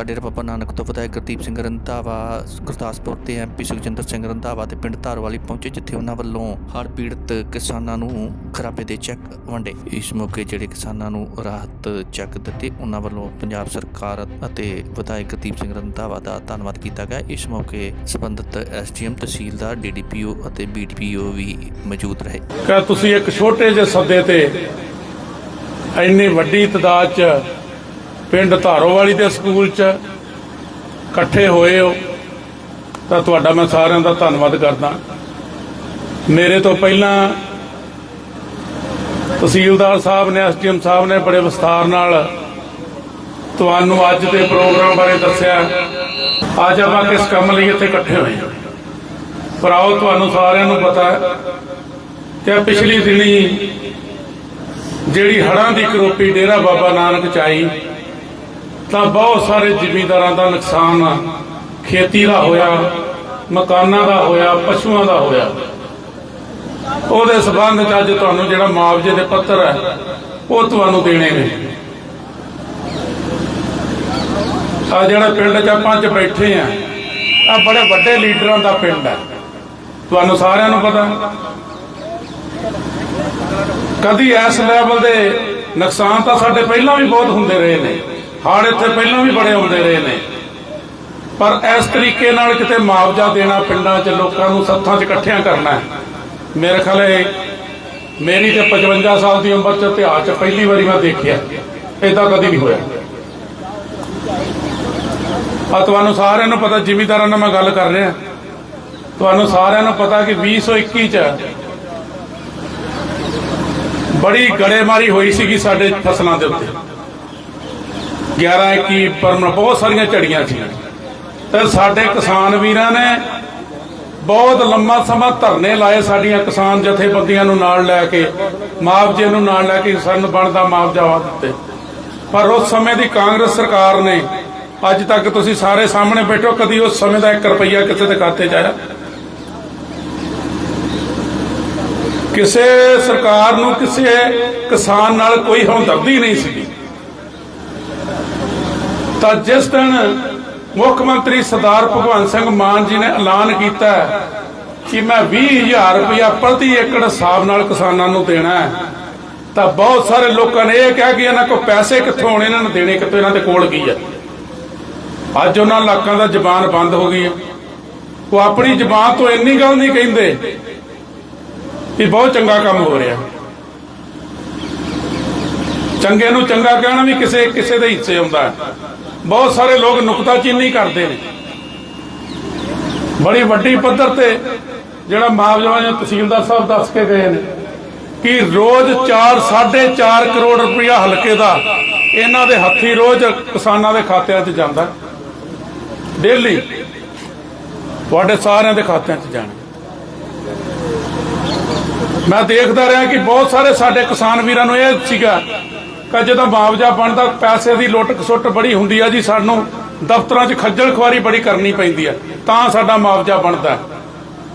ਹਲਕਾ ਡੇਰਾ ਬਾਬਾ ਨਾਨਕ ਤੋਂ ਵਿਧਾਇਕ ਗੁਰਦੀਪ ਸਿੰਘ ਰੰਧਾਵਾ, ਗੁਰਦਾਸਪੁਰ ਤੇ ਐਮਪੀ ਸੁਖਜਿੰਦਰ ਸਿੰਘ ਰੰਧਾਵਾ ਤੇ ਪਿੰਡ ਧਾਰਵਾਲੀ ਪਹੁੰਚੇ, ਜਿੱਥੇ ਉਹਨਾਂ ਵੱਲੋਂ ਹੜ੍ਹ ਪੀੜਤ ਕਿਸਾਨਾਂ ਨੂੰ ਖਰਾਬੇ ਦੇ ਚੈੱਕ ਵੰਡੇ। ਇਸ ਮੌਕੇ ਜਿਹੜੇ ਕਿਸਾਨਾਂ ਨੂੰ ਰਾਹਤ ਚੈੱਕ ਦਿੱਤੇ, ਉਹਨਾਂ ਵੱਲੋਂ ਪੰਜਾਬ ਸਰਕਾਰ ਅਤੇ ਵਿਧਾਇਕ ਗੁਰਦੀਪ ਸਿੰਘ ਰੰਧਾਵਾ ਦਾ ਧੰਨਵਾਦ ਕੀਤਾ ਗਿਆ। ਇਸ ਮੌਕੇ ਸੰਬੰਧਿਤ ਐਸਡੀਐਮ, ਤਹਿਸੀਲਦਾਰ, ਡੀਡੀਪੀਓ ਅਤੇ ਬੀਡੀਪੀਓ ਵੀ ਮੌਜੂਦ ਰਹੇ। ਕਿ ਤੁਸੀਂ ਇੱਕ ਛੋਟੇ ਜਿਹੇ ਸੱਦੇ ਤੇ ਇੰਨੀ ਵੱਡੀ ਤਦਾਦ 'ਚ ਪਿੰਡ ਧਾਰੋਵਾਲੀ ਦੇ ਸਕੂਲ 'ਚ ਇਕੱਠੇ ਹੋਏ ਹੋ, ਤਾਂ ਤੁਹਾਡਾ ਮੈਂ ਸਾਰਿਆਂ ਦਾ ਧੰਨਵਾਦ ਕਰਦਾ। ਮੇਰੇ ਤੋਂ ਪਹਿਲਾਂ ਤਹਿਸੀਲਦਾਰ ਸਾਹਿਬ ਨੇ, ਐਸਡੀਐਮ ਸਾਹਿਬ ਨੇ ਬੜੇ ਵਿਸਥਾਰ ਨਾਲ ਤੁਹਾਨੂੰ ਅੱਜ ਦੇ ਪ੍ਰੋਗਰਾਮ ਬਾਰੇ ਦੱਸਿਆ। ਅੱਜ ਆਪਾਂ ਕਿਸ ਕੰਮ ਲਈ ਇੱਥੇ ਇਕੱਠੇ ਹੋਏ ਪਰ ਆਓ ਤੁਹਾਨੂੰ ਸਾਰਿਆਂ ਨੂੰ ਪਤਾ ਹੈ ਕਿ ਪਿਛਲੀ ਦਿਨੀ ਜਿਹੜੀ ਹੜ੍ਹਾਂ ਦੀ ਕਰੋਪੀ ਡੇਰਾ ਬਾਬਾ ਨਾਨਕ ਚ ਆਈ ਤਾਂ ਬਹੁਤ ਸਾਰੇ ਜ਼ਿਮੀਂਦਾਰਾਂ ਦਾ ਨੁਕਸਾਨ ਆ। ਖੇਤੀ ਦਾ ਹੋਇਆ, ਮਕਾਨਾਂ ਦਾ ਹੋਇਆ, ਪਸ਼ੂਆਂ ਦਾ ਹੋਇਆ। ਉਹਦੇ ਸਬੰਧ ਚ ਅੱਜ ਤੁਹਾਨੂੰ ਜਿਹੜਾ ਮੁਆਵਜ਼ੇ ਦੇ ਪੱਤਰ ਹੈ, ਉਹ ਤੁਹਾਨੂੰ ਦੇਣੇ ਨੇ। ਆ ਜਿਹੜਾ ਪਿੰਡ ਚ ਆਪਾਂ ਚ ਬੈਠੇ ਆ ਆ ਬੜੇ ਵੱਡੇ ਲੀਡਰਾਂ ਦਾ ਪਿੰਡ ਹੈ। ਤੁਹਾਨੂੰ ਸਾਰਿਆਂ ਨੂੰ ਪਤਾ। ਕਦੀ ਇਸ ਲੈਵਲ ਦੇ ਨੁਕਸਾਨ ਤਾਂ ਸਾਡੇ ਪਹਿਲਾਂ ਵੀ ਬਹੁਤ ਹੁੰਦੇ ਰਹੇ ਨੇ। ਹੜ੍ਹ ਇੱਥੇ ਪਹਿਲਾਂ ਵੀ ਬੜੇ ਆਉਂਦੇ ਰਹੇ ਨੇ। ਪਰ ਇਸ ਤਰੀਕੇ ਨਾਲ ਕਿਤੇ ਮੁਆਵਜ਼ਾ ਦੇਣਾ ਪਿੰਡਾਂ 'ਚ ਲੋਕਾਂ ਨੂੰ ਸੱਥਾਂ 'ਚ ਇਕੱਠਿਆਂ ਕਰਨਾ ਮੇਰੇ ਖਿਆਲ ਇਹ ਮੇਰੀ ਤੇ 55 ਸਾਲ ਦੀ ਉਮਰ 'ਚ ਇਤਿਹਾਸ 'ਚ ਪਹਿਲੀ ਵਾਰੀ ਮੈਂ ਦੇਖਿਆ। ਇਦਾਂ ਕਦੀ ਨਹੀਂ ਹੋਇਆ। ਆ ਤੁਹਾਨੂੰ ਸਾਰਿਆਂ ਨੂੰ ਪਤਾ, ਜਿਮੀਦਾਰਾਂ ਨਾਲ ਮੈਂ ਗੱਲ ਕਰ ਰਿਹਾ। ਤੁਹਾਨੂੰ ਸਾਰਿਆਂ ਨੂੰ ਪਤਾ ਕਿ 2021 'ਚ ਬੜੀ ਗੜੇਮਾਰੀ ਹੋਈ ਸੀਗੀ ਸਾਡੇ ਫਸਲਾਂ ਦੇ ਉੱਤੇ। 11 21 ਪਰਮ ਬਹੁਤ ਸਾਰੀਆਂ ਝੜੀਆਂ ਸੀ। ਤੇ ਸਾਡੇ ਕਿਸਾਨ ਵੀਰਾਂ ਨੇ ਬਹੁਤ ਲੰਮਾ ਸਮਾਂ ਧਰਨੇ ਲਾਏ ਸਾਡੀਆਂ ਕਿਸਾਨ ਜਥੇਬੰਦੀਆਂ ਨੂੰ ਨਾਲ ਲੈ ਕੇ, ਮੁਆਵਜ਼ੇ ਨੂੰ ਨਾਲ ਲੈ ਕੇ ਸਾਨੂੰ ਬਣਦਾ ਮੁਆਵਜ਼ਾ ਵਾ ਦਿੱਤੇ। ਪਰ ਉਸ ਸਮੇਂ ਦੀ ਕਾਂਗਰਸ ਸਰਕਾਰ ਨੇ, ਅੱਜ ਤੱਕ ਤੁਸੀਂ ਸਾਰੇ ਸਾਹਮਣੇ ਬੈਠੋ, ਕਦੀ ਉਸ ਸਮੇਂ ਦਾ 1 ਰੁਪਈਆ ਕਿਸੇ ਦੇ ਖਾਤੇ 'ਚ ਆਇਆ? ਕਿਸੇ ਸਰਕਾਰ ਨੂੰ ਕਿਸੇ ਕਿਸਾਨ ਨਾਲ ਕੋਈ ਹਮਦਰਦੀ ਨਹੀਂ ਸੀ ਤਾਂ ਜਿਸ ਦਿਨ ਮੁੱਖ ਮੰਤਰੀ ਸਰਦਾਰ ਭਗਵੰਤ ਸਿੰਘ ਮਾਨ ਜੀ ਨੇ ਐਲਾਨ ਕੀਤਾ ਕਿ ਮੈਂ 20000 ਰੁਪਇਆ ਪ੍ਰਤੀ ਏਕੜ ਹਿਸਾਬ ਨਾਲ ਕਿਸਾਨਾਂ ਨੂੰ ਦੇਣਾ ਹੈ, ਤਾਂ ਬਹੁਤ ਸਾਰੇ ਲੋਕਾਂ ਨੇ ਇਹ ਕਿਹਾ ਕਿ ਇਹਨਾਂ ਕੋਲ ਪੈਸੇ ਕਿੱਥੋਂ ਆਉਣੇ, ਇਹਨਾਂ ਨੂੰ ਦੇਣੇ ਕਿੱਥੋਂ, ਇਹਨਾਂ ਦੇ ਕੋਲ ਕੀ ਹੈ? ਅੱਜ ਉਹਨਾਂ ਲੋਕਾਂ ਦਾ ਜ਼ਬਾਨ ਬੰਦ ਹੋ ਗਈ ਹੈ। ਉਹ ਆਪਣੀ ਜ਼ਬਾਨ ਤੋਂ ਇੰਨੀ ਗੱਲ ਨਹੀਂ ਕਹਿੰਦੇ ਵੀ ਬਹੁਤ ਚੰਗਾ ਕੰਮ ਹੋ ਰਿਹਾ। ਚੰਗੇ ਨੂੰ ਚੰਗਾ ਕਹਿਣਾ ਵੀ ਕਿਸੇ ਕਿਸੇ ਦੇ ਹਿੱਸੇ ਹੁੰਦਾ ਹੈ। ਬਹੁਤ ਸਾਰੇ ਲੋਕ ਨੁਕਤਾਚੀਨੀ ਕਰਦੇ ਨੇ। ਬੜੀ ਵੱਡੀ ਪੱਧਰ ਤੇ ਜਿਹੜਾ ਮੁਆਵਜ਼ਾ ਜਾਂ ਤਹਿਸੀਲਦਾਰ ਸਾਹਿਬ ਦੱਸ ਕੇ ਗਏ ਨੇ ਕਿ ਰੋਜ਼ 4 4.5 ਕਰੋੜ ਰੁਪਇਆ ਹਲਕੇ ਦਾ ਇਹਨਾਂ ਦੇ ਹੱਥੀ ਰੋਜ਼ ਕਿਸਾਨਾਂ ਦੇ ਖਾਤਿਆਂ 'ਚ ਜਾਂਦਾ। ਡੇਲੀ ਤੁਹਾਡੇ ਸਾਰਿਆਂ ਦੇ ਖਾਤਿਆਂ 'ਚ ਜਾਣਾ। ਮੈਂ ਦੇਖਦਾ ਰਿਹਾ ਕਿ ਬਹੁਤ ਸਾਰੇ ਸਾਡੇ ਕਿਸਾਨ ਵੀਰਾਂ ਨੂੰ ਇਹ ਸੀਗਾ ਕਿ ਜਦੋਂ ਮੁਆਵਜ਼ਾ ਬਣਦਾ ਪੈਸੇ ਦੀ ਲੁੱਟ ਖਸੁੱਟ ਬੜੀ ਹੁੰਦੀ ਆ ਜੀ, ਸਾਨੂੰ ਦਫ਼ਤਰਾਂ 'ਚ ਖੱਜਲ ਖੁਆਰੀ ਬੜੀ ਕਰਨੀ ਪੈਂਦੀ ਆ, ਤਾਂ ਸਾਡਾ ਮੁਆਵਜ਼ਾ ਬਣਦਾ।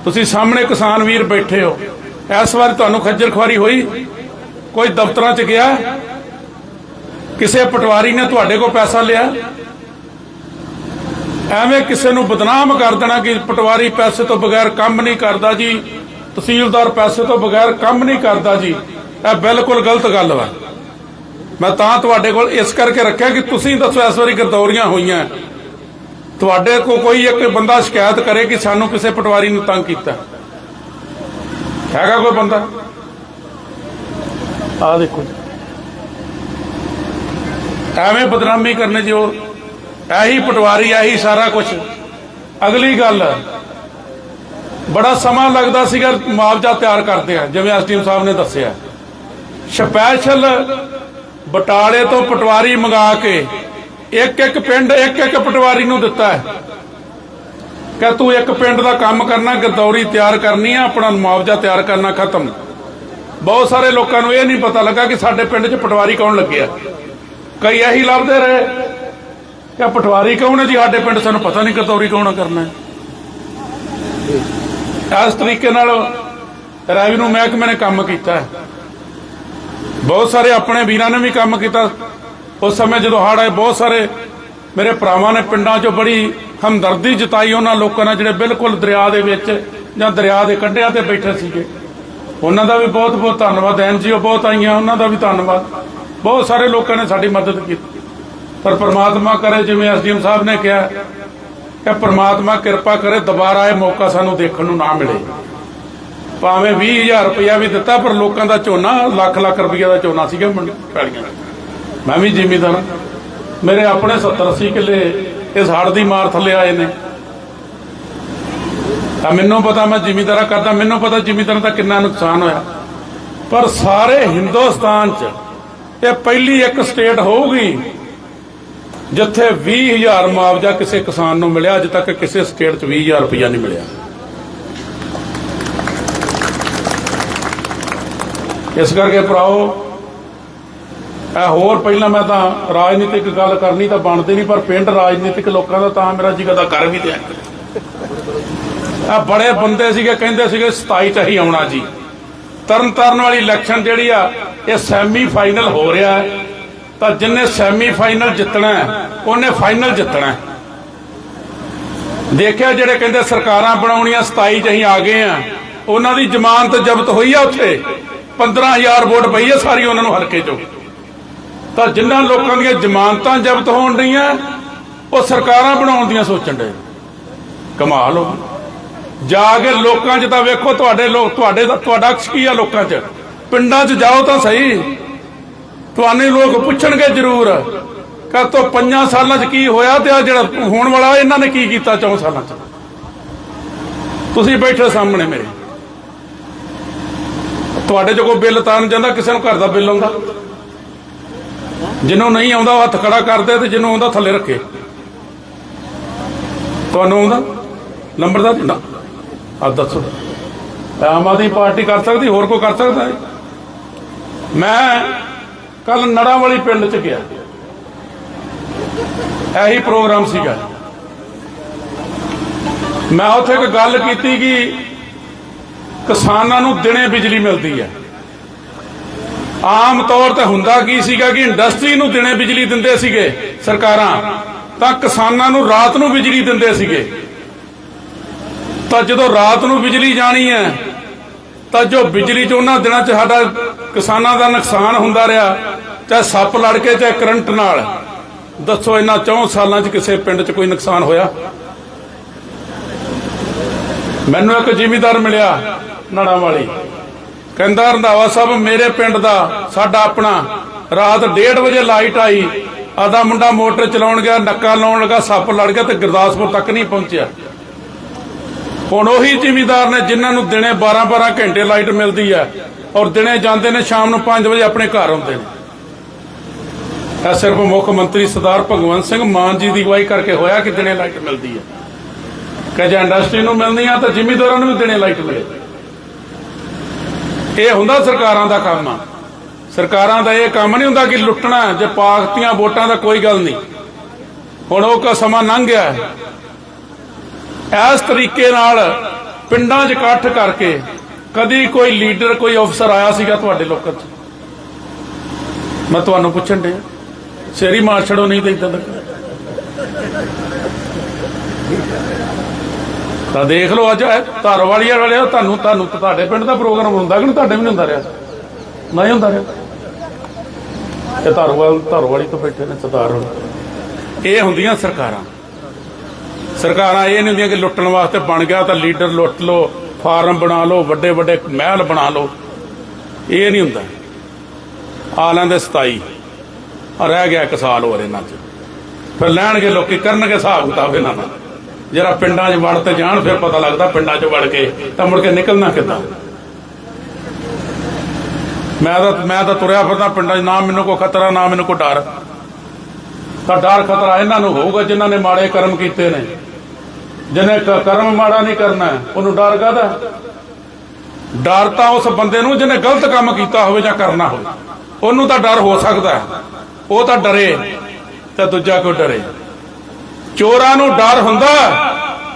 ਤੁਸੀਂ ਸਾਹਮਣੇ ਕਿਸਾਨ ਵੀਰ ਬੈਠੇ ਹੋ, ਇਸ ਵਾਰ ਤੁਹਾਨੂੰ ਖੱਜਲ ਖੁਆਰੀ ਹੋਈ? ਕੋਈ ਦਫ਼ਤਰਾਂ 'ਚ ਗਿਆ? ਕਿਸੇ ਪਟਵਾਰੀ ਨੇ ਤੁਹਾਡੇ ਕੋਲ ਪੈਸਾ ਲਿਆ? ਐਵੇਂ ਕਿਸੇ ਨੂੰ ਬਦਨਾਮ ਕਰ ਦੇਣਾ ਕਿ ਪਟਵਾਰੀ ਪੈਸੇ ਤੋਂ ਬਗੈਰ ਕੰਮ ਨਹੀਂ ਕਰਦਾ ਜੀ, ਤਹਿਸੀਲਦਾਰ ਪੈਸੇ ਤੋਂ ਬਗੈਰ ਕੰਮ ਨਹੀਂ ਕਰਦਾ ਜੀ, ਇਹ ਬਿਲਕੁਲ ਗਲਤ ਗੱਲ ਵਾ। ਮੈਂ ਤਾਂ ਤੁਹਾਡੇ ਕੋਲ ਇਸ ਕਰਕੇ ਰੱਖਿਆ ਕਿ ਤੁਸੀਂ ਦੱਸੋ ਇਸ ਵਾਰੀ ਗਰਦੌਰੀਆਂ ਹੋਈਆਂ। ਤੁਹਾਡੇ ਕੋ ਕੋਈ ਇੱਕ ਬੰਦਾ ਸ਼ਿਕਾਇਤ ਕਰੇ ਕਿ ਸਾਨੂੰ ਕਿਸੇ ਪਟਵਾਰੀ ਨੂੰ ਤੰਗ ਕੀਤਾ। ਹੈਗਾ ਕੋਈ ਬੰਦਾ? ਆ ਦੇਖੋ। ਐਵੇਂ ਬਦਨਾਮੀ ਕਰਨੇ ਜੋ ਇਹੀ ਪਟਵਾਰੀ ਇਹੀ ਸਾਰਾ ਕੁਝ ਅਗਲੀ ਗੱਲ ਬੜਾ ਸਮਾਂ ਲੱਗਦਾ ਸੀਗਾ ਮੁਆਵਜ਼ਾ ਤਿਆਰ ਕਰਦੇ ਆ ਜਿਵੇਂ ਐਸਟੀਐਮ ਸਾਹਿਬ ਨੇ ਦੱਸਿਆ। ਸਪੈਸ਼ਲ ਬਟਾਲੇ ਤੋਂ ਪਟਵਾਰੀ ਮੰਗਾ ਕੇ ਇੱਕ ਇੱਕ ਪਿੰਡ, ਇੱਕ ਇੱਕ ਪਟਵਾਰੀ ਨੂੰ ਦਿੱਤਾ ਹੈ। ਕਿ ਤੂੰ ਇੱਕ ਪਿੰਡ ਦਾ ਕੰਮ ਕਰਨਾ, ਗਦੌਰੀ ਤਿਆਰ ਕਰਨੀ ਆ, ਆਪਣਾ ਮੁਆਵਜ਼ਾ ਤਿਆਰ ਕਰਨਾ ਖਤਮ। ਬਹੁਤ ਸਾਰੇ ਲੋਕਾਂ ਨੂੰ ਇਹ ਨਹੀਂ ਪਤਾ ਲੱਗਾ ਕਿ ਸਾਡੇ ਪਿੰਡ 'ਚ ਪਟਵਾਰੀ ਕੌਣ ਲੱਗਿਆ। ਕਈ ਇਹੀ ਲੱਭਦੇ ਰਹੇ ਕਿ ਪਟਵਾਰੀ ਕੌਣ ਹੈ ਜੀ? ਸਾਡੇ ਪਿੰਡ ਸਾਨੂੰ ਪਤਾ ਨਹੀਂ ਗਦੌਰੀ ਕੌਣ ਕਰਨਾ ਹੈ। ਇਸ ਤਰੀਕੇ ਨਾਲ ਰੈਵਨਿਊ ਮਹਿਕਮੇ ਨੇ ਕੰਮ ਕੀਤਾ ਹੈ। ਬਹੁਤ ਸਾਰੇ ਆਪਣੇ ਵੀਰਾਂ ਨੇ ਵੀ ਕੰਮ ਕੀਤਾ। ਉਸ ਸਮੇਂ ਜਦੋਂ ਹੜ ਆਏ, ਬਹੁਤ ਸਾਰੇ ਮੇਰੇ ਭਰਾਵਾਂ ਨੇ ਪਿੰਡਾਂ 'ਚੋਂ ਬੜੀ ਹਮਦਰਦੀ ਜਤਾਈ, ਉਹਨਾਂ ਲੋਕਾਂ ਨਾਲ ਜਿਹੜੇ ਬਿਲਕੁਲ ਦਰਿਆ ਦੇ ਵਿੱਚ ਜਾਂ ਦਰਿਆ ਦੇ ਕੰਢਿਆਂ ਤੇ ਬੈਠੇ ਸੀਗੇ। ਉਹਨਾਂ ਦਾ ਵੀ ਬਹੁਤ ਬਹੁਤ ਧੰਨਵਾਦ ਐਨਜੀਓ ਬਹੁਤ ਆਈਆਂ, ਉਹਨਾਂ ਦਾ ਵੀ ਧੰਨਵਾਦ। ਬਹੁਤ ਸਾਰੇ ਲੋਕਾਂ ਨੇ ਸਾਡੀ ਮਦਦ ਕੀਤੀ। ਪਰ ਪ੍ਰਮਾਤਮਾ ਕਰੇ, ਜਿਵੇਂ ਐਸਡੀਐਮ ਸਾਹਿਬ ਨੇ ਕਿਹਾ, ਕਿ ਪ੍ਰਮਾਤਮਾ ਕਿਰਪਾ ਕਰੇ, ਦੁਬਾਰਾ ਇਹ ਮੌਕਾ ਸਾਨੂੰ ਦੇਖਣ ਨੂੰ ਨਾ ਮਿਲੇ। ਭਾਵੇਂ 20000 ਰੁਪਇਆ ਵੀ ਦਿੱਤਾ, ਪਰ ਲੋਕਾਂ ਦਾ ਝੋਨਾ, ਲੱਖ ਲੱਖ ਰੁਪਇਆ ਦਾ ਝੋਨਾ ਸੀਗਾ ਪੈਲੀਆਂ ਮੈਂ ਵੀ ਜ਼ਿਮੀਦਾਰ ਮੇਰੇ ਆਪਣੇ 70 80 ਕਿੱਲੇ ਇਸ ਹੜ੍ਹ ਦੀ ਮਾਰ ਥੱਲੇ ਆਏ ਨੇ। ਤਾਂ ਮੈਨੂੰ ਪਤਾ ਮੈਂ ਜ਼ਿਮੀਦਾਰਾ ਕਰਦਾ, ਮੈਨੂੰ ਪਤਾ ਜ਼ਿਮੀਦਾਰਾਂ ਦਾ ਕਿੰਨਾ ਨੁਕਸਾਨ ਹੋਇਆ। ਪਰ ਸਾਰੇ ਹਿੰਦੁਸਤਾਨ 'ਚ ਇਹ ਪਹਿਲੀ ਇੱਕ ਸਟੇਟ ਹੋਊਗੀ, ਜਿੱਥੇ 20000 ਮੁਆਵਜ਼ਾ ਕਿਸੇ ਕਿਸਾਨ ਨੂੰ ਮਿਲਿਆ, ਅਜੇ ਤੱਕ ਕਿਸੇ ਸਟੇਟ 'ਚ 20000 ਰੁਪਇਆ ਨਹੀਂ ਮਿਲਿਆ। ਇਸ ਕਰਕੇ ਭਰਾਓ ਇਹ ਹੋਰ ਪਹਿਲਾਂ ਮੈਂ ਤਾਂ ਰਾਜਨੀਤਿਕ ਗੱਲ ਕਰਨੀ ਤਾਂ ਬਣਦੀ ਨਹੀਂ ਪਰ ਪਿੰਡ ਰਾਜਨੀਤਿਕ ਲੋਕਾਂ ਦਾ ਤਾਂ ਮੇਰਾ ਜਿਗਰ ਦਾ ਕਰ ਵੀ ਦਿਆ ਆ ਬੜੇ ਬੰਦੇ ਸੀਗੇ ਕਹਿੰਦੇ ਸੀਗੇ 27 ਚ ਹੀ ਆਉਣਾ ਜੀ। ਤਰਨ ਤਾਰਨ ਵਾਲੀ ਇਲੈਕਸ਼ਨ ਜਿਹੜੀ ਆ ਇਹ ਸੈਮੀ ਫਾਈਨਲ ਹੋ ਰਿਹਾ ਹੈ। ਤਾਂ ਜਿੰਨੇ ਸੈਮੀ ਫਾਈਨਲ ਜਿੱਤਣਾ ਹੈ, ਉਹਨੇ ਫਾਈਨਲ ਜਿੱਤਣਾ ਦੇਖਿਆ ਜਿਹੜੇ ਕਹਿੰਦੇ ਸਰਕਾਰਾਂ ਬਣਾਉਣੀਆਂ 27 ਚ ਅਸੀਂ ਆ ਗਏ ਆ ਉਹਨਾਂ ਦੀ ਜ਼ਮਾਨਤ ਜ਼ਬਤ ਹੋਈ ਆ ਉੱਥੇ? 15000 ਵੋਟ ਪਈ ਹੈ, ਸਾਰੀ ਉਹਨਾਂ ਨੂੰ ਹਲਕੇ ਚੋਂ। ਤਾਂ ਜਿਨ੍ਹਾਂ ਲੋਕਾਂ ਦੀਆਂ ਜ਼ਮਾਨਤਾਂ ਜ਼ਬਤ ਹੋਣ ਰਹੀਆਂ ਉਹ ਸਰਕਾਰਾਂ ਬਣਾਉਣ ਦੀਆਂ ਸੋਚਣ ਦੇ ਕਮਾਲ ਹੋ ਜਾ ਕੇ ਲੋਕਾਂ 'ਚ ਤਾਂ ਵੇਖੋ, ਤੁਹਾਡੇ ਲੋਕ, ਤੁਹਾਡੇ ਦਾ, ਤੁਹਾਡਾ ਅਕਸ ਕੀ ਆ ਲੋਕਾਂ 'ਚ? ਪਿੰਡਾਂ 'ਚ ਜਾਓ ਤਾਂ ਸਹੀ। ਤੁਹਾਨੂੰ ਲੋਕ ਪੁੱਛਣਗੇ ਜ਼ਰੂਰ, ਕਿ ਤੋਂ ਪੰਜਾਂ ਸਾਲਾਂ 'ਚ ਕੀ ਹੋਇਆ ਤੇ ਆ ਜਿਹੜਾ ਹੋਣ ਵਾਲਾ, ਇਹਨਾਂ ਨੇ ਕੀ ਕੀਤਾ ਚੌਂ ਸਾਲਾਂ 'ਚ? ਤੁਸੀਂ ਬੈਠੇ ਸਾਹਮਣੇ ਮੇਰੇ। ਤੁਹਾਡੇ 'ਚ ਕੋਈ ਬਿੱਲ ਤਾਂ ਜਾਂਦਾ, ਕਿਸੇ ਨੂੰ ਘਰ ਦਾ ਬਿੱਲ ਆਉਂਦਾ। ਜਿਹਨੂੰ ਨਹੀਂ ਆਉਂਦਾ, ਉਹ ਹੱਥ ਖੜਾ ਕਰਦੇ ਤੇ ਜਿਹਨੂੰ ਆਉਂਦਾ, ਥੱਲੇ ਰੱਖੇ। ਤੁਹਾਨੂੰ ਆਉਂਦਾ? ਨੰਬਰ ਦਾ ਨਾ ਆ ਦੱਸੋ। ਆਮ ਆਦਮੀ ਪਾਰਟੀ ਕਰ ਸਕਦੀ, ਹੋਰ ਕੋਈ ਕਰ ਸਕਦਾ ਹੈ? ਮੈਂ ਕੱਲ ਨੜਾਂ ਵਾਲੀ ਪਿੰਡ ਚ ਗਿਆ। ਇਹੀ ਪ੍ਰੋਗਰਾਮ ਸੀਗਾ। ਮੈਂ ਉੱਥੇ ਇੱਕ ਗੱਲ ਕੀਤੀ ਕਿ ਕਿਸਾਨਾਂ ਨੂੰ ਦਿਨੇ ਬਿਜਲੀ ਮਿਲਦੀ ਹੈ। ਆਮ ਤੌਰ ਤੇ ਹੁੰਦਾ ਕੀ ਸੀਗਾ ਕਿ ਇੰਡਸਟਰੀ ਨੂੰ ਦਿਨੇ ਬਿਜਲੀ ਦਿੰਦੇ ਸੀਗੇ ਸਰਕਾਰਾਂ, ਤਾਂ ਕਿਸਾਨਾਂ ਨੂੰ ਰਾਤ ਨੂੰ ਬਿਜਲੀ ਦਿੰਦੇ ਸੀਗੇ। ਤਾਂ ਜਦੋਂ ਰਾਤ ਨੂੰ ਬਿਜਲੀ ਜਾਣੀ ਹੈ, ਤਾਂ ਜੋ ਬਿਜਲੀ ਚ ਉਹਨਾਂ ਦਿਨਾਂ ਚ ਸਾਡਾ ਕਿਸਾਨਾਂ ਦਾ ਨੁਕਸਾਨ ਹੁੰਦਾ ਰਿਹਾ, ਚਾਹੇ ਸੱਪ ਲੜ ਕੇ, ਚਾਹੇ ਕਰੰਟ ਨਾਲ। ਦੱਸੋ ਇਹਨਾਂ 4 ਸਾਲਾਂ ਚ ਕਿਸੇ ਪਿੰਡ ਚ ਕੋਈ ਨੁਕਸਾਨ ਹੋਇਆ? ਮੈਨੂੰ ਇੱਕ ਜ਼ਿਮੀਦਾਰ ਮਿਲਿਆ। ਨੜਾ ਵਾਲੀ ਕਹਿੰਦਾ, ਰੰਧਾਵਾ ਸਾਹਿਬ, ਮੇਰੇ ਪਿੰਡ ਦਾ ਸਾਡਾ ਆਪਣਾ ਰਾਤ 1:30 ਵਜੇ ਲਾਈਟ ਆਈ। ਆਦਾ ਮੁੰਡਾ ਮੋਟਰ ਚਲਾਉਣ ਗਿਆ, ਨੱਕਾ ਲਾਉਣ ਲੱਗਾ, ਸੱਪ ਲੜ ਗਿਆ ਤੇ ਗੁਰਦਾਸਪੁਰ ਤੱਕ ਨਹੀਂ ਪਹੁੰਚਿਆ। ਹੁਣ ਉਹੀ ਜ਼ਿਮੀਦਾਰ ਨੇ ਜਿਨ੍ਹਾਂ ਨੂੰ ਦਿਨੇ 12-12 ਘੰਟੇ ਲਾਈਟ ਮਿਲਦੀ ਹੈ ਔਰ ਦਿਨੇ ਜਾਂਦੇ ਨੇ ਸ਼ਾਮ ਨੂੰ 5 ਵਜੇ ਆਪਣੇ ਘਰ ਆਉਂਦੇ ਨੇ। ਇਹ ਸਿਰਫ ਮੁੱਖ ਮੰਤਰੀ ਸਰਦਾਰ ਭਗਵੰਤ ਸਿੰਘ ਮਾਨ ਜੀ ਦੀ ਅਗਵਾਈ ਕਰਕੇ ਹੋਇਆ ਕਿ ਦਿਨੇ ਲਾਈਟ ਮਿਲਦੀ ਹੈ। ਕਿ ਜੇ ਇੰਡਸਟਰੀ ਨੂੰ ਮਿਲਣੀ ਆ ਤਾਂ ਜ਼ਿਮੀਦਾਰਾਂ ਨੂੰ ਵੀ ਦਿਨੇ ਲਾਈਟ ਮਿਲੇ। ਇਹ ਹੁੰਦਾ ਸਰਕਾਰਾਂ ਦਾ ਕੰਮ ਆ। ਸਰਕਾਰਾਂ ਦਾ ਇਹ ਕੰਮ ਨਹੀਂ ਹੁੰਦਾ ਕਿ ਲੁੱਟਣਾ ਜੇ ਪਾਕਤੀਆਂ ਵੋਟਾਂ ਦਾ ਕੋਈ ਗੱਲ ਨਹੀਂ। ਹੁਣ ਉਹ ਕਾ ਸਮਾਂ ਲੰਘ ਗਿਆ ਇਸ ਤਰੀਕੇ ਨਾਲ ਪਿੰਡਾਂ 'ਚ ਇਕੱਠ ਕਰਕੇ ਕਦੀ ਕੋਈ ਲੀਡਰ, ਕੋਈ ਅਫਸਰ ਆਇਆ ਸੀਗਾ ਤੁਹਾਡੇ ਲੋਕਾਂ 'ਚ? ਮੈਂ ਤੁਹਾਨੂੰ ਪੁੱਛਣ ਦੇ ਸ਼ੇਰੀ ਮਾਰ ਛੜੋ ਨਹੀਂ ਤੇ ਇਦਾਂ ਦਾ ਤਾਂ ਦੇਖ ਲਓ ਅੱਜ ਧਰਵਾਲੀਆਂ ਵਾਲੇ ਤੁਹਾਨੂੰ ਤੁਹਾਨੂੰ ਤੁਹਾਡੇ ਪਿੰਡ ਦਾ ਪ੍ਰੋਗਰਾਮ ਹੁੰਦਾ ਕਿ ਨਹੀਂ, ਤੁਹਾਡੇ ਵੀ ਨਹੀਂ ਹੁੰਦਾ ਰਿਹਾ? ਨਹੀਂ ਹੁੰਦਾ ਰਿਹਾ। ਇਹ ਧਰਵਾਲ ਧਰਵਾਲੀ ਤੋਂ ਬੈਠੇ ਨੇ ਸਰਦਾਰ ਇਹ ਹੁੰਦੀਆਂ ਸਰਕਾਰਾਂ। ਸਰਕਾਰਾਂ ਇਹ ਨਹੀਂ ਹੁੰਦੀਆਂ ਕਿ ਲੁੱਟਣ ਵਾਸਤੇ ਬਣ ਗਿਆ ਤਾਂ ਲੀਡਰ ਲੁੱਟ ਲਓ, ਫਾਰਮ ਬਣਾ ਲਓ, ਵੱਡੇ ਵੱਡੇ ਮਹਿਲ ਬਣਾ ਲਓ। ਇਹ ਨਹੀਂ ਹੁੰਦਾ। ਆ ਲੈਂਦੇ 27 ਰਹਿ ਗਿਆ ਇੱਕ ਸਾਲ ਹੋਰ ਇਹਨਾਂ 'ਚ। ਫਿਰ ਲੈਣਗੇ ਲੋਕੀ, ਕਰਨਗੇ ਹਿਸਾਬ ਕਿਤਾਬ ਇਹਨਾਂ ਨਾਲ। ਜਰਾ ਪਿੰਡਾਂ 'ਚ ਵੜ ਤੇ ਜਾਣ, ਫਿਰ ਪਤਾ ਲੱਗਦਾ ਪਿੰਡਾਂ 'ਚ ਵੜ ਕੇ। ਤਾਂ ਮੁੜ ਕੇ ਨਿਕਲਣਾ ਕਿੱਦਾਂ? ਮੈਂ ਤਾਂ ਮੈਂ ਤਾਂ ਤੁਰਿਆ ਫਿਰਦਾ ਪਿੰਡਾਂ 'ਚ, ਨਾ ਮੈਨੂੰ ਕੋਈ ਖਤਰਾ, ਨਾ ਮੈਨੂੰ ਕੋਈ ਡਰ। ਤਾਂ ਡਰ ਖਤਰਾ ਇਹਨਾਂ ਨੂੰ ਹੋਊਗਾ ਜਿਨ੍ਹਾਂ ਨੇ ਮਾੜੇ ਕਰਮ ਕੀਤੇ ਨੇ। ਜਿਹਨੇ ਕਰਮ ਮਾੜਾ ਨਹੀਂ ਕਰਨਾ, ਉਹਨੂੰ ਡਰ ਕਾਹਦਾ? ਡਰ ਤਾਂ ਉਸ ਬੰਦੇ ਨੂੰ ਜਿਹਨੇ ਗਲਤ ਕੰਮ ਕੀਤਾ ਹੋਵੇ ਜਾਂ ਕਰਨਾ ਹੋਵੇ। ਉਹਨੂੰ ਤਾਂ ਡਰ ਹੋ ਸਕਦਾ। ਉਹ ਤਾਂ ਡਰੇ, ਤੇ ਦੂਜਾ ਕੋਈ ਡਰੇ? ਚੋਰਾਂ ਨੂੰ ਡਰ ਹੁੰਦਾ।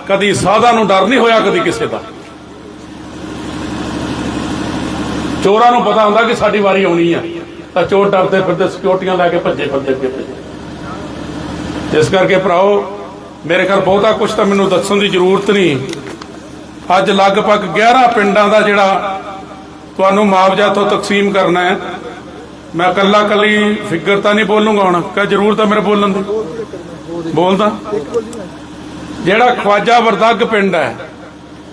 ਕਦੀ ਸਾਧਾ ਨੂੰ ਡਰ ਨਹੀਂ ਹੋਇਆ, ਕਦੀ ਕਿਸੇ ਦਾ। ਚੋਰਾਂ ਨੂੰ ਪਤਾ ਹੁੰਦਾ ਕਿ ਸਾਡੀ ਵਾਰੀ ਆਉਣੀ ਆ। ਤਾਂ ਚੋਰ ਡਰਦੇ ਫਿਰਦੇ, ਸਿਕਿਉਰਟੀਆਂ ਲੈ ਕੇ ਭੱਜੇ ਫਿਰਦੇ ਇਸ ਕਰਕੇ ਭਰਾਓ, ਮੇਰੇ ਘਰ ਬਹੁਤਾ ਕੁਝ ਤਾਂ ਮੈਨੂੰ ਦੱਸਣ ਦੀ ਜ਼ਰੂਰਤ ਨਹੀਂ। ਅੱਜ ਲਗਭਗ 11 ਪਿੰਡਾਂ ਦਾ ਜਿਹੜਾ ਤੁਹਾਨੂੰ ਮੁਆਵਜ਼ਾ ਤੋਂ ਤਕਸੀਮ ਕਰਨਾ ਹੈ। ਮੈਂ ਇਕੱਲਾ ਕੱਲੀ ਫਿਗਰ ਤਾਂ ਨਹੀਂ ਬੋਲੂੰਗਾ ਹੁਣ। ਕਿ ਜ਼ਰੂਰ ਤਾਂ ਮੇਰੇ ਬੋਲਣ ਦੀ। ਬੋਲਦਾ। ਜਿਹੜਾ ਖਵਾਜਾ ਵਰਦਗ ਪਿੰਡ ਹੈ,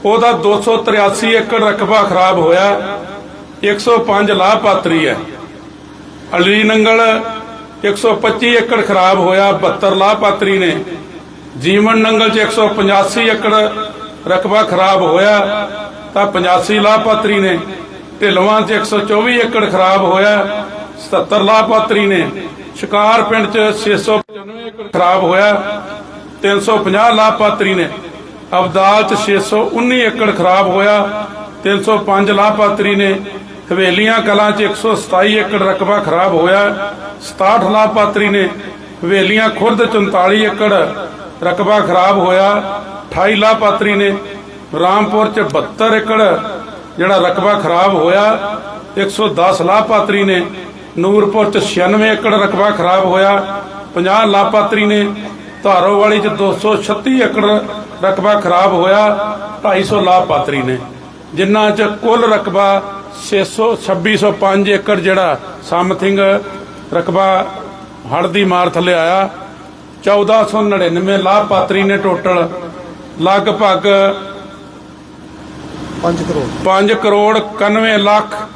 ਉਹਦਾ 283 ਏਕੜ ਰਕਬਾ ਖਰਾਬ ਹੋਇਆ 105 ਲਾਭਪਾਤਰੀ ਹੈ। ਅਲੀ ਨੰਗਲ 125 ਏਕੜ ਖਰਾਬ ਹੋਇਆ 72 ਲਾਭਪਾਤਰੀ ਨੇ। ਜੀਵਨ ਨੰਗਲ ਚ 185 ਏਕੜ ਰਕਬਾ ਖਰਾਬ ਹੋਇਆ, ਤਾਂ 85 ਲਾਭਪਾਤਰੀ ਨੇ। ਢਿਲਵਾਂ ਚ 124 ਏਕੜ ਖਰਾਬ ਹੋਇਆ 77 ਲਾਭਪਾਤਰੀ ਨੇ। ਸ਼ਿਕਾਰ ਪਿੰਡ ਚ 695 ਏਕੜ ਖਰਾਬ ਹੋਇਆ 350 ਲਾਭਪਾਤਰੀ ਨੇ। ਅਬਦਾਲ ਚ 619 ਏਕੜ ਖਰਾਬ ਹੋਇਆ 305 ਲਾਭਪਾਤਰੀ ਨੇ। ਹਵੇਲੀਆਂ ਕਲਾਂ ਚ 127 ਏਕੜ ਰਕਬਾ ਖਰਾਬ ਹੋਇਆ 67 ਲਾਭਪਾਤਰੀ ਨੇ। ਹਵੇਲੀਆਂ ਖੁਰਦ 39 ਏਕੜ ਰਕਬਾ ਖਰਾਬ ਹੋਇਆ 28 ਲਾਭਪਾਤਰੀ ਨੇ। ਰਾਮਪੁਰ ਚ 72 ਏਕੜ ਜਿਹੜਾ ਰਕਬਾ ਖਰਾਬ ਹੋਇਆ 110 ਲਾਭਪਾਤਰੀ ਨੇ। ਨੂਰਪੁਰ ਚ 96 ਏਕੜ ਰਕਬਾ ਖਰਾਬ ਹੋਇਆ। 50 ਲਾਭਪਾਤਰੀ ਨੇ ਧਾਰੋਵਾਲੀ ਚ 236 ਏਕੜ ਰਕਬਾ ਖਰਾਬ ਹੋਇਆ 250 ਲਾਭਪਾਤਰੀ ਨੇ। ਜਿਨ੍ਹਾਂ ਚ ਕੁੱਲ ਰਕਬਾ 600 2605 ਏਕੜ ਜਿਹੜਾ ਸਮਥਿੰਗ ਰਕਬਾ ਹੜ੍ਹ ਦੀ ਮਾਰ ਥੱਲੇ ਆਇਆ। 1499 ਲਾਭਪਾਤਰੀ ਨੇ ਟੋਟਲ ਲਗਭਗ 5 ਕਰੋੜ। 5 ਕਰੋੜ 91 ਲੱਖ 9 ਲੱਖ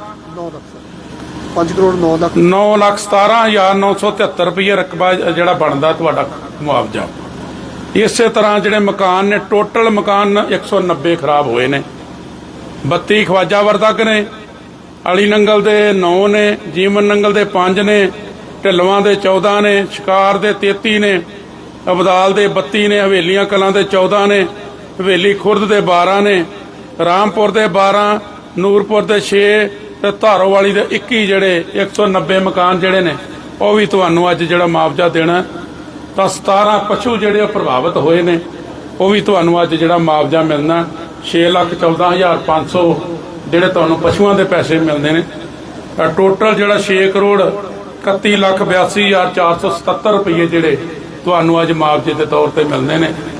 5 ਕਰੋੜ 9 ਲੱਖ। 9 ਲੱਖ 17973 ਰੁਪਏ ਰਕਬਾ ਜਿਹੜਾ ਬਣਦਾ ਤੁਹਾਡਾ ਮੁਆਵਜ਼ਾ। ਇਸੇ ਤਰ੍ਹਾਂ ਜਿਹੜੇ ਮਕਾਨ ਨੇ, ਟੋਟਲ ਮਕਾਨ 190 ਖਰਾਬ ਹੋਏ ਨੇ। 32 ਖਵਾਜਾ ਵਰਦਕ ਨੇ? ਅਲੀ ਨੰਗਲ ਦੇ 9 ਨੇ ਜੀਵਨ ਨੰਗਲ ਦੇ 5 ਨੇ, ਢਿੱਲਵਾਂ ਦੇ 14 ਨੇ, ਸ਼ਿਕਾਰ ਦੇ 33 ਨੇ, ਅਬਦਾਲ ਦੇ 32 ਨੇ, ਹਵੇਲੀਆਂ ਕਲਾਂ ਦੇ 14 ਨੇ, ਹਵੇਲੀ ਖੁਰਦ ਦੇ 12 ਨੇ, ਰਾਮਪੁਰ ਦੇ 12 ਨੂਰਪੁਰ ਦੇ 6 ਤੇ ਧਾਰੋਵਾਲੀ ਦੇ 21 ਜਿਹੜੇ 190 ਮਕਾਨ ਜਿਹੜੇ ਨੇ, ਉਹ ਵੀ ਤੁਹਾਨੂੰ ਅੱਜ ਜਿਹੜਾ ਮੁਆਵਜ਼ਾ ਦੇਣਾ ਤਾਂ 17 ਪਸ਼ੂ ਜਿਹੜੇ ਪ੍ਰਭਾਵਿਤ ਹੋਏ ਨੇ, ਉਹ ਵੀ ਤੁਹਾਨੂੰ ਅੱਜ ਜਿਹੜਾ ਮੁਆਵਜ਼ਾ ਮਿਲਣਾ 614500 ਜਿਹੜੇ ਤੁਹਾਨੂੰ ਪਸ਼ੂਆਂ ਦੇ ਪੈਸੇ ਮਿਲਦੇ ਨੇ। ਟੋਟਲ ਜਿਹੜਾ 6 ਕਰੋੜ 31 ਲੱਖ 82477 ਰੁਪਏ ਜਿਹੜੇ ਤੁਹਾਨੂੰ ਅੱਜ ਮੁਆਵਜ਼ੇ ਦੇ ਤੌਰ ਤੇ ਮਿਲਦੇ ਨੇ।